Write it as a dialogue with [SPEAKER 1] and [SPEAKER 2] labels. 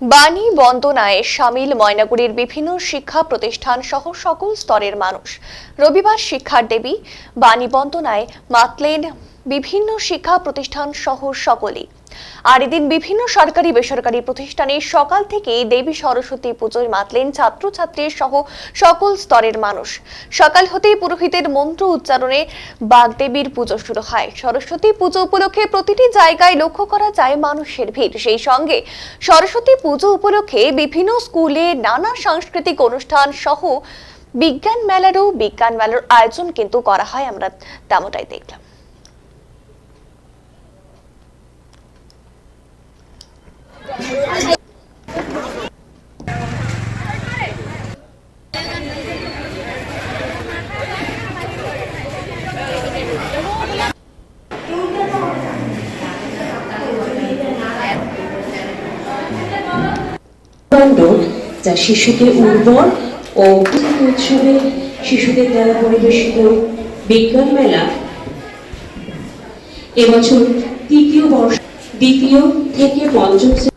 [SPEAKER 1] বাণী বন্দনায় সামিল ময়নাগুড়ির বিভিন্ন শিক্ষা প্রতিষ্ঠান সহ সকল স্তরের মানুষ। রবিবার শিক্ষার দেবী বাণী বন্দনায় মাতলেন বিভিন্ন শিক্ষা প্রতিষ্ঠান সহ সকলেই। আর এদিন বিভিন্ন সরকারি, বেসরকারি প্রতিষ্ঠানে সকাল থেকেই দেবী সরস্বতী পুজোয় মাতলেন ছাত্রছাত্রী সহ সকল স্তরের মানুষ। সকাল হতেই পুরোহিতের মন্ত্র উচ্চারণে বাগদেবীর পুজো শুরু হয়। সরস্বতী পুজো উপলক্ষে প্রতিটি জায়গায় লক্ষ্য করা যায় মানুষের ভিড়। সেই সঙ্গে সরস্বতী পুজো উপলক্ষে বিভিন্ন স্কুলে নানা সাংস্কৃতিক অনুষ্ঠান সহ বিজ্ঞান মেলারও বিজ্ঞান মেলার আয়োজন কিন্তু করা হয়। আমরা তেমনটাই দেখলাম।
[SPEAKER 2] যা শিশুকে উর্বর ও উৎসবে শিশুদের দ্বারা পরিবেশিত বিজ্ঞান মেলা। এবছর তৃতীয় বর্ষ, দ্বিতীয় থেকে পঞ্চম